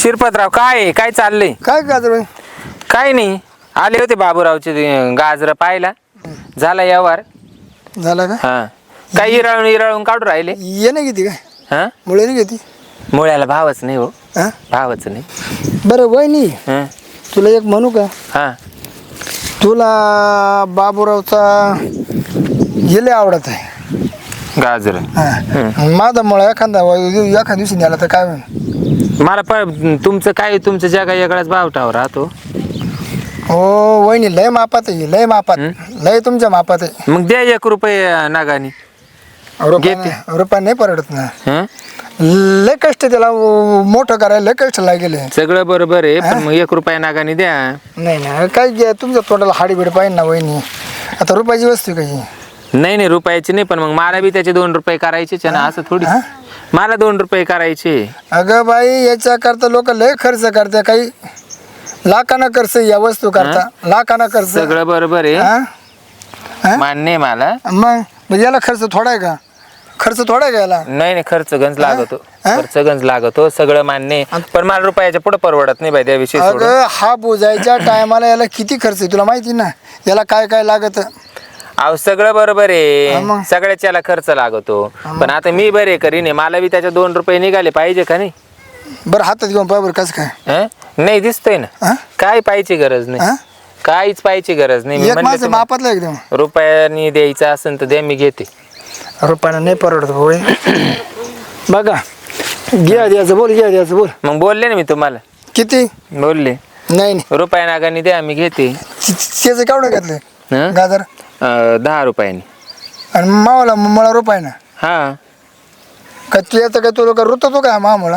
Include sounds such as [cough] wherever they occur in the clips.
शिरपतराव काय आहे? काय चाललंय? काय गाजर काय नाही. आले होते बाबूरावचे गाजर पाहिला झाला व्यवहार झाला का? हा. काय इराळून इराळून काढून राहिले. ये नाही घेते काय? हा? मुळे नाही घेते मुळ्याला भावच नाही हो. हा? भावच नाही. बरं वहिनी हा. तुला एक म्हणू का? हा. तुला बाबूरावचा गेले आवडत आहे. गाजर. हा. माझा मुळा एखादा एखाद्या दिवशी न्याला तर काय होईल? मला पण तुमचं काय तुमचं जगा वेगळाच भावटावर राहतो. हो वहिनी लय मापात आहे लय मापात. लय तुमच्या मापात आहे. मग द्या एक रुपये नागानी. रुपया रुपया नाही परवडत ना. हं? लय कष्ट त्याला अं, मोठं करायला लय कष्ट लागेले. सगळं बरोबर आहे पण मग एक रुपया नागानी द्या. नाही ना काय घ्या तुमच्या तोंडाला हाडीबिड पाहिजे ना वहिनी. आता रुपयाची वस्तू कशी नाही नाही रुपयाची नाही पण मग मला बी त्याचे दोन रुपये करायचेच आहे ना असं थोडी? मला दोन रुपये करायचे. अगं बाई याच्या करता लोक लय खर्च करते काही लाखाना खर्च या वस्तू करता लाखाना खर्च. सगळं बरोबर आहे. हा? हा? मान्य आहे मला. मग मग याला खर्च थोडा आहे का? खर्च थोडा आहे का याला? नाही नाही खर्च गंज लागतो. हा? खर्च गंज लागतो सगळं मान्य आहे. पण मला रुपयाच्या पुढे परवडत नाही बाई त्याविषयी सोडून. अगं हा बुजायच्या टायमाला याला किती खर्च आहे तुला माहिती ना? याला काय काय लागत? अहो सगळं बरोबर हा मग. आहे सगळ्याच याला खर्च लागतो पण आता मी बरे करीन मला बी त्याच्या दोन रुपये निघाले. पाहिजे का नाही? बरं हातात घेऊन पाय बरं कसं काय? हं? नाही दिसतोय ना. हा? काय पाहिजे गरज नाही? काहीच पाहिजे गरज नाही. मी एक म्हणलं माझं तुम्हाला, मापातलं एकदम. रुपयानी द्यायचं असेल तर द्या मी घेते. रुपयानं नाही परवडत होय. [coughs] बघा. घ्या द्यायचं बोल घ्या द्यायचं बोल. मग बोलले ना मी तुम्हाला. किती? बोलले. नाही नाही. रुपया नागानी द्या मी घेते. ति- त्याचं केवढं घेतलं हं? गाजर? अं, दहा रुपयानी. आणि मावाला मला रुपये ना हा. का तू याचं काय तुला का रुततो का मामुळा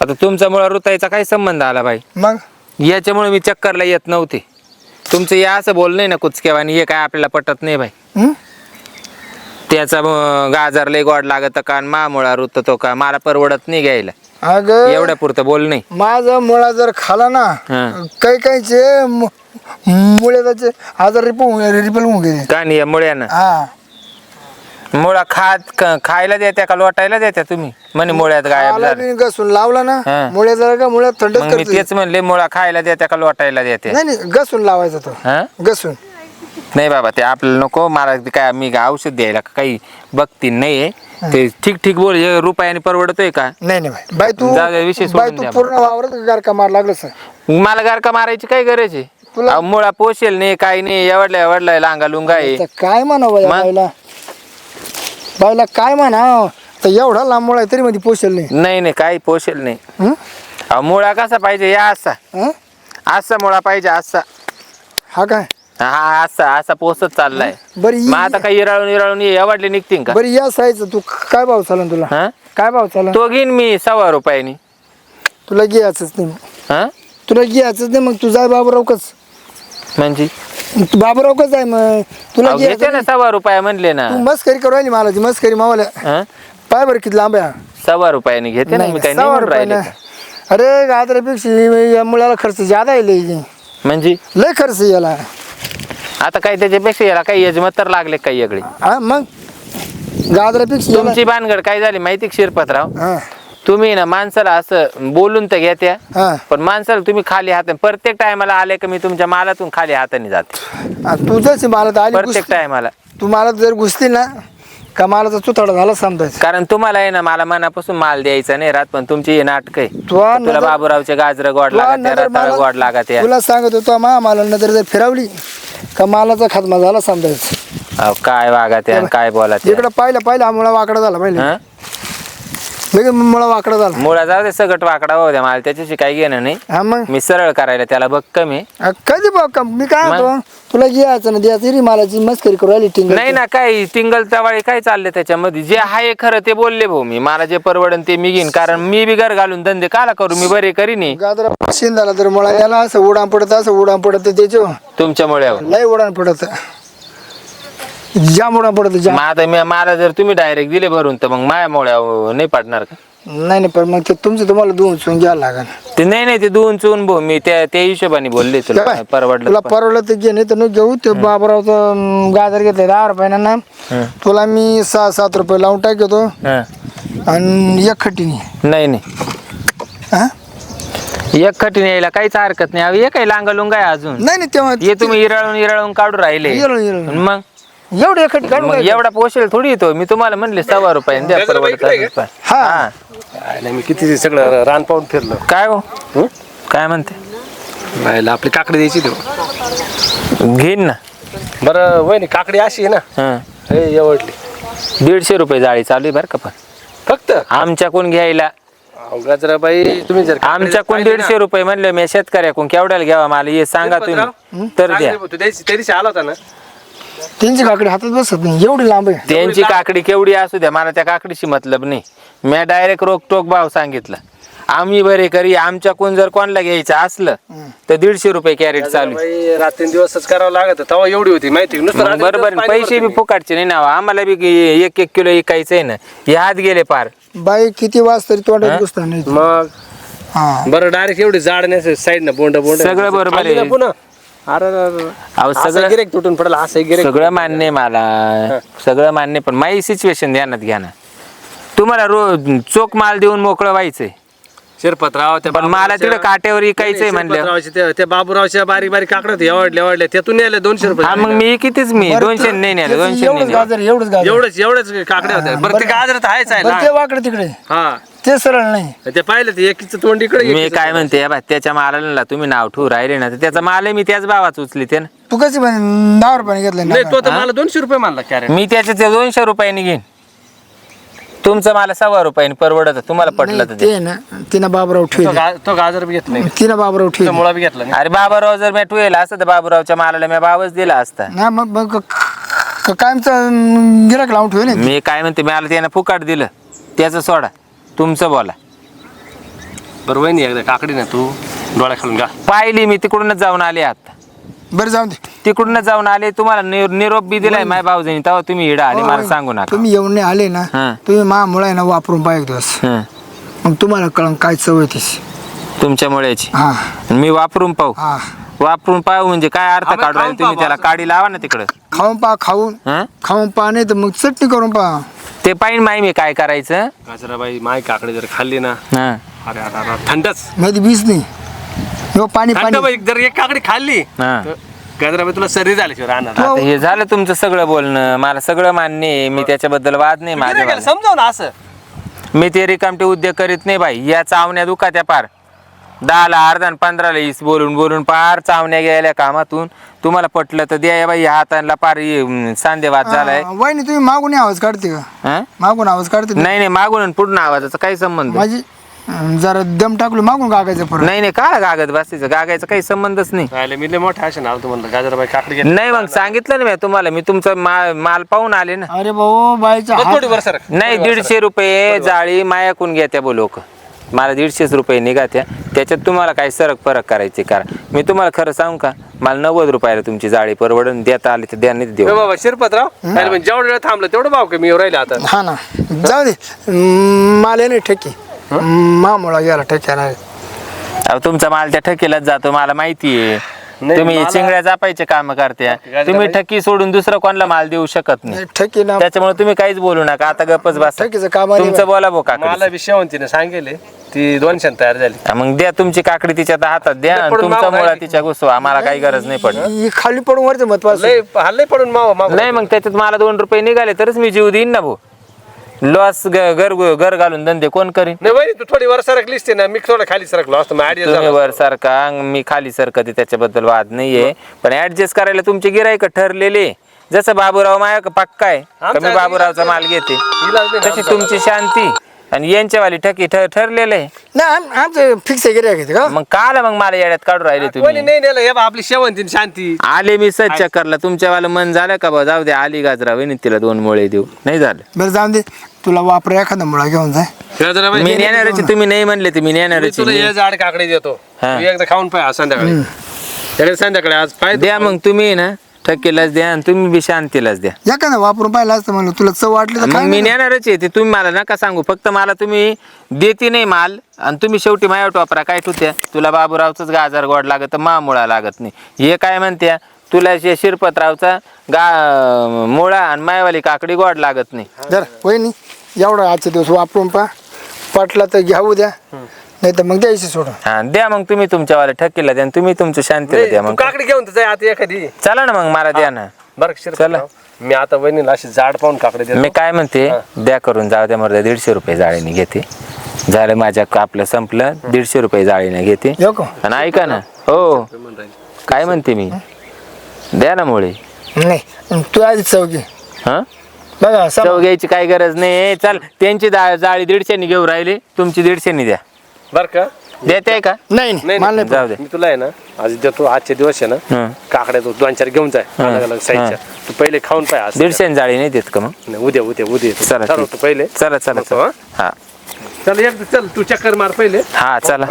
आता तुमच्यामुळे ऋताईचा काय संबंध आला बाई? मग? याच्यामुळे मी चक्करला येत नव्हते. तुमचं या असं बोल नाही ना कुचकेवानी हे काय आपल्याला पटत नाही हं? त्याचा अं, गाजर लय गोड लागत का आणि मामुळा रुततो का? मला परवडत नाही घ्यायला. अगं एवढ्या पुरतं बोल नाही माझा मुळा जर खाला ना हं. काही काहीचे मु- मुळे त्याचे आजार रिपल रिपेल होऊन गेले. का नाही या मुळ्यानं. हा. मुळा खात क- खायला देत्या का लोटायला देत्या तुम्ही? म्हणे मुळ्यात गायब आला झालं. बी घसून लावला ना हं. मुळे जरा का मुळे थंडच मग मी करते. तेच म्हणले मुळा खायला देत्या का लोटायला देत्या? नाही नाही घसून लावायचा तो. हा? घसून. नाही बाबा ते आपल्याला नको मला ते काय मी काय औषध द्यायला का काही बघती नाहीये. ते ठीक ठीक बोल हे रुपयाने परवडतोय का? नाही नाही बाई बाई तू जाऊ दे, विषय सोडून बाई तू द्या. पूर्ण वावरत गार का मार लागलं सर मला गारका मारायची काय गरज आहे? तुला- अहो, मुळा पोशेल नाही काही नाही एवढल्या एवढला लांगा लुंगा आहे. काय म्हणा मग? बाईला? बाईला काय म्हणा? तर एवढा लांब मुळा आहे तरी मध्ये पोचेल नाही. नाही नाही काही पोशेल नाही. हं? अहो, मुळा कसा पाहिजे? या असा. हं? असा मुळा पाहिजे असा. हा काय? हा असा असा पोसत चाललाय. बरी मग आता काही इराळून इराळून एवढले निघतील का? बरी या साईज तू काय भाव चालन तुला? हा? काय भाव चालन? तो घेईन मी सव्वा रुपयानी. तुला घ्यायचंच नाही. हा? तुला घ्यायचंच नाही मग तू जाय बाबूरावकच. म्हणजे? तू बाबूरावकच जाय मग? तुला अहो, घेते ना सव्वा रुपया म्हणले ना. तू मस्करी करू राहिली मला ती मस्करी मावाला हा? पाय बरं किती लांब आहे. सव्वा रुपयानी घेते ना मी काही राहिले. का? अरे गाजरापेक्षा या मुलाला खर्च ज्यादा आहे लय म्हणजे? लय खर्च आहे याला. आता काही त्याच्यापेक्षा याला काही यजमत तर लागले काही वेगळे? हा मग? गाजरापेक्षा याला. तुमची भानगड काय झाली माहिती का शिरपतराव? हा. तुम्ही ना माणसाला असं बोलून तर घेत्या हा. पण माणसाला तुम्ही खाली हात प्रत्येक टायमाला आले का मी तुमच्या मालातून खाली हाताने जाते. आ, तू जशी मला तर आली प्रत्येक घुसली. टायमाला. तू मला जर घुसली ना का मला तर चुथाडा झाला समजायचं? कारण तुम्हाला आहे ना मला मनापासून माल द्यायचा नाही राहत पण तुमची ही नाटक आहे. तुला तुला नजर- बाबूरावचे गाजर गोड तुला लागत नजर रताळ मला- गोड लागत तुला सांगत होतो मा मला नजर जर फिरवली का मालाचा खात्मा झाला समजायचं? काय वागा त्या काय बोला इकडं पाहिलं पाहिलं मुळा वाकडा झाला पाहिजे लगेच मुळा वाकडा झाला. मुळा जाऊ दे सगट वाकडा होऊ द्या मला त्याच्याशी काही घेणं नाही. हा मग? मी सरळ करायला त्याला बघ कमी कधी बघ का मी काय? म्हणतो तुला घ्यायचं ना द्यायचं री मालाची मस्करी करू राहिली टिंग नाही ना काय टिंगल तवाळी काय चालले त्याच्यामध्ये? जे आहे खरं ते बोलले भाऊ मी. मला जे परवडन ते मी घेईन कारण मी बी घर घालून धंदे काला करू मी बरे करीन. गाजरा शिंदाला तर मुळा याला असं उडान पडत असं उडान पडत त्याच्या तुमच्यामुळे लय उडान पडत. उडान पडत जाम मग आता मी मला जर तुम्ही डायरेक्ट दिले भरून तर मग मायामुळे अहो, नाही पडणार का? नाही नाही पण मग ते तुमचं तुम्हाला दोन सोन घ्यायला लागेल. ते नाही नाही ते दोन चून भाऊ मी त्या त्या हिशोबाने बोलले तुला काय? परवडलं तुला. परवडलं तर घे नाही तर न घेऊ. ते बाबरावचं अं, गाजर घेतलं दहा रुपयानं ना. हं. तुला मी सहा सात रुपये लावून टाकतो. हं. आणि एक खट्टीने नाही नाही. हा? एक खटी न्यायला काहीच हरकत नाही. अहो, काही लांगा लुंगा आहे अजून? नाही नाही तेव्हा हे तुम्ही इराळून इराळून काढू राहिले. इराळून- इराळून. मग? एवढे एकट काढू मग काय? एवढा पोषेल थोडी येतो मी तुम्हाला म्हणले सव्वा रुपये द्या गजरा परवडत बाईकडे असेल तर. हा. नाही मी किती सगळं रान पाहून फिरलो. काय हो? काय म्हणते? नाही आपली काकडी द्यायची देऊ. घेईन ना. बरं वय काकडी अशी आहे ना हं. हे एवढली. दीडशे रुपये जाळी चालू आहे बरं का पण. फक्त? आमच्याकडून घ्यायला? गजराबाई तुम्ही जर काकडी पाहिली ना, दीडशे रुपये म्हणले मी शेतकऱ्याकडून केवढ्याला घ्यावा मला? हे सांगा तुम्ही. तर द्या. तू त्या दिवशी आला होता ना. त्यांची काकडी हातात बसत नाही एवढी लांब आहे. त्यांची काकडी केवढी असू द्या मला त्या काकडीशी मतलब नाही. मी डायरेक्ट रोक टोक भाव सांगितलं. आम्ही बरे करी आमच्याकडून जर कोणाला घ्यायचं असलं तर दीडशे रुपये कॅरेट चालू आहे. रात्री दिवसच करावं लागत तेव्हा एवढी होती माहिती? नुसतं मग बरोबर पैसे बी भरते. फुकाटचे नाही ना आम्हाला बी एक एक किलो इकायचं आहे ना हे हात गेले पार. बाई किती वाज तरी तोंडात घुसता नाही. मग? हा. बरं डायरेक्ट एवढी जाड नाही साईड ना बोंड बोंड. सगळं बरोबर आहे. पुन्हा? अरे. अहो सगळं गिरेक तुटून पडेल असं गिरेक सगळं मान्य आहे मला. सगळं मान्य आहे, पण माझी सिच्युएशन ध्यानात घ्या ना. तुम्हाला रोज चोख माल देऊन मोकळं व्हायचंय. शिरपतराव त्या पण मला बाबूरावच्या- तिकडे काट्यावर इकायचंय नाही, म्हणलं. शिरपतरावच्या त्या- त्या बाबूरावच्या बारीक बारीक काकडे होते एवढल्या एवढल्या त्यातून नेले दोनशे रुपये. हा मग मी कितीच मी बरं, दोनशे नाही नेलं दोनशे नाही एवढंच नेलं. गाजर एवढंच गाजर. एवढंच एवढंच काकडे होते बरं ते गाजर तर आहेच आहे बरं ते लहान. वाकडे तिकडे. हा. ते सरळ नाही. ते पाहिलं ते एकीचं तोंड इकडे मी एकीचं काय. म्हणते बा त्याच्या मालाला तुम्ही नाव ठेवू राहिले ना तर त्याचा माल मी त्याच भावाच उचलीते ना. तू कशी म्हणे दहा रुपयाने घेतलं नाही तो तर मला दोनशे रुपये मानला कॅरेट मी त्याच्या ते दोनशे रुपयाने घेईन. तुमचं मला सव्वा रुपयाने परवडत तुम्हाला पटलं तर ते. ते ना तिनं बाबराव तो ठेवले. गा- तो गाजर बी घेतला नाही. तिनं बाबराव तो ठेवले. मुळा बी घेतला नाही. अरे बाबूराव जर मी ठेवलं असतं तर बाबूरावच्या मालाला मी भावच दिला असता. ना मग मग क- कायमचं गिराक लावून ठेवले मी काय म्हणते मला त्यानं फुकाट दिलं. त्याचं सोडा. तुमचं बोला. बरं वहिनी एकदा काकडी ना तू डोळ्या खालून गा पाहिली मी तिकडूनच जाऊन आले आता. बरं जाऊन दे. तिकडूनच जाऊन आले तुम्हाला नि- निरोप बी दिलाय माझ्या भाऊजानी तेव्हा तुम्ही इडा आले मला सांगू नका. तुम्ही येऊन नाही आले ना हा. तुम्ही मा मुळा आहे ना वापरून पाहा एक दिवस. हं. मग तुम्हाला कळण काय चव आहे तीच. तुमच्या मुळ्याची. हा. मी वापरून पाहू. हा. वापरून पाहू म्हणजे काय अर्थ आम्ही काढू राहिले तुम्ही पाहू त्याला असं. काडी लावा ना तिकडं. खाऊन पहा खाऊन. हं? खाऊन पहा नाही तर मग चटणी करून पहा. ते पाहिजे माही मी काय करायचं. गाजराबाई माय काकडी जर खाल्ली ना हं. अरे अरे अरे थंडच. मध्ये बीज नाही. हो पाणी थंड पाणी. बाई जर एक काकडी खाल्ली हा. तर गाजराबाई तुला सर्दी झाल्याशिवाय राहणार आता हे झालं तुमचं सगळं बोलणं. मला सगळं मान्य आहे. मी त्याच्याबद्दल वाद नाही माझ्या समजाव ना असं. मी ते रिकामटे उद्योग करीत नाही बाई. या चावण्या दुखात्या पार. दहाला अर्धा आणि पंधराला ईस बोलून बोलून पार चावण्या गेल्या कामातून. तुम्हाला पटलं तर द्या बाई या हाताला पार अं, सांधेवाद झालाय. वहिनी तुम्ही मागून आवाज काढते का? हं? मागून आवाज काढते का? नाही नाही मागून आणि पुढून आवाजाचा काही संबंध माझी अं, जरा दम टाकलो मागून कागायचं परत. नाही नाही काय गागत बसायचं गागायचा काही संबंधच नाही. राहिले मी लय मोठा असे ना तू म्हणलं गाजराबाई काकडी नाही मग सांगितलं ना मी तुम्हाला मी तुमचा मा- माल पाहून आले ना. अरे भाऊ बाईचा बरं, हात थोडी वर सरक. नाही दीडशे रुपये जाळी मायाकून घ्या त्या बोलोक मला दीडशेच रुपये निघात्या त्याच्यात तुम्हाला काही सरक फरक करायचे कारण. मी तुम्हाला खरं सांगू का? मला नव्वद रुपयाला तुमची जाळी परवडून देता आली तर द्या नाही देऊ. बाबा शिरपतराव जेवढं वेळ थांबलं तेवढं भाव कमी येऊ राहिले आता. हा ना. जाऊ दे. मला नाही ठेकी. मामुळा गेला ठेक्या नाही अहो तुमचा माल त्या ठकीलाच जातो मला माहिती आहे नाही, तुम्ही मला- चिंगड्या जापायचे काम गाजरा तुम्ही. ठकी सोडून दुसरं कोणाला माल देऊ शकत नाही. ठेकी ना त्याच्यामुळे तुम्ही काहीच बोलू नका. आता गप्पच बसा. ठकीचं काम तुमचं बोला भो मला काकडी बी शेवंतीने सांगेले ती दोनशे तयार झाली. मग द्या तुमची काकडी तिच्या हातात द्या आणि पडून तुमचा मुळा राहिली. तिच्या घुसवा. आम्हाला काही गरज नाही पडत. ही खाली पडून वरचं लय हल्लय पडून माव माव नाही मग त्याच्यात मला दोन रुपये निघाले तरच मी जीव देईन ना भाऊ. लॉस घर घर घालून धंदे कोण करीन? नाही वहिनी तू थोडी वर सरकलीस ते ना मी थोडं खाली सरकलो. असतो मग तुम्ही वर सारखा मी खाली सरकते त्याच्याबद्दल वाद नाहीये. पण ऍडजस्ट करायला तुमचे गिरायक ठरलेले. जसं बाबूराव माया पक्का आहे आमचा कमी बाबूरावचा माल घेते. इलाज नाही तशी तुमची शांती. आणि यांच्यावाली ठकी ठर ठरलेलं आहे. नाही आम- आमचं फिक्स आहे गिऱ्हाईक आहे का? मग काल मग मला येड्यात काढून राहिले कोणी तुम्ही. नाही नेलं हे बा आपली शेवंतीन शांती. आले मी सच चक्करला तुमच्यावालं मन झालं का बा? जाऊ दे आली गाजरा वहिनी तिला दोन मुळे देऊ. नाही झालं. बरं जाऊन दे. तुला वापर एखादा मुळा घेऊन जाय मी नेणारच तुम्ही नाही म्हणले तर मी नेणारच तुला हे झाड काकडे देतो. हा. तू एकदा खाऊन पाय आज संध्याकाळी. संध्याकाळी आज पाय द्या मग तुम्ही ना. ठक्केलाच द्या आणि तुम्ही बी शांतीलाच द्या. एखादा वापरून पाहिलं असतं म्हणलं तुला चव वाटली तर मग मी. नेणारच आहे ते. तुम्ही मला नका सांगू. फक्त मला तुम्ही देते नाही माल आणि तुम्ही शेवटी मायावट वापरा काय ठुत्या तुला बाबूरावच गाजर गोड लागत मामुळा लागत नाही. हे काय म्हणत्या? तुला शे- शिरपतरावचा गा मुळा आणि मायावाली काकडी गोड लागत नाही. जर वहिनी एवढा आजचे दिवस वापरून पहा. पटला तर घ्याऊ द्या नाही तर मग द्यायची सोडून. हा द्या मग तुम्ही तुमच्यावाला ठकीला द्या आणि तुम्ही तुमचं शांतीला द्या मग. काकडी घेऊन तर जाय आता एखादी. चला ना मग मला द्या ना. बरं चला. मी आता वहिनीला अशी झाड पाहून काकडी मी काय म्हणते द्या करून जाऊ द्या मर्दा दीडशे रुपये जाळीने घेते. झालं माझ्या आपलं संपलं दीडशे रुपये जाळीने घेते. येऊ का? आणि ऐका ना हो. काय म्हणते मी? द्या ना मुळे. नाही तू आधी चौकी हा? बघा चव घ्यायची काय गरज नाही. चल त्यांची दा- जाळी दीडशेनी घेऊ राहिली तुमची दीडशेनी द्या. बरं का? देते का? नाही नाही. नाही, मला नाही जाऊ दे. मी तुला आहे ना आज देतो आजचे दिवस आहे ना हं. काकड्या तू दोन चार घेऊन जाय अलग अलग साईजच्या तू पहिले खाऊन पाय आज दीडशेनी जाळी नाही देत का मग? नाही, उद्या उद्या उद्या चला ठीक. पहिले. चला चला चला. हं? हा. चल एक चल तू चक्कर मार पहिले. हा चला.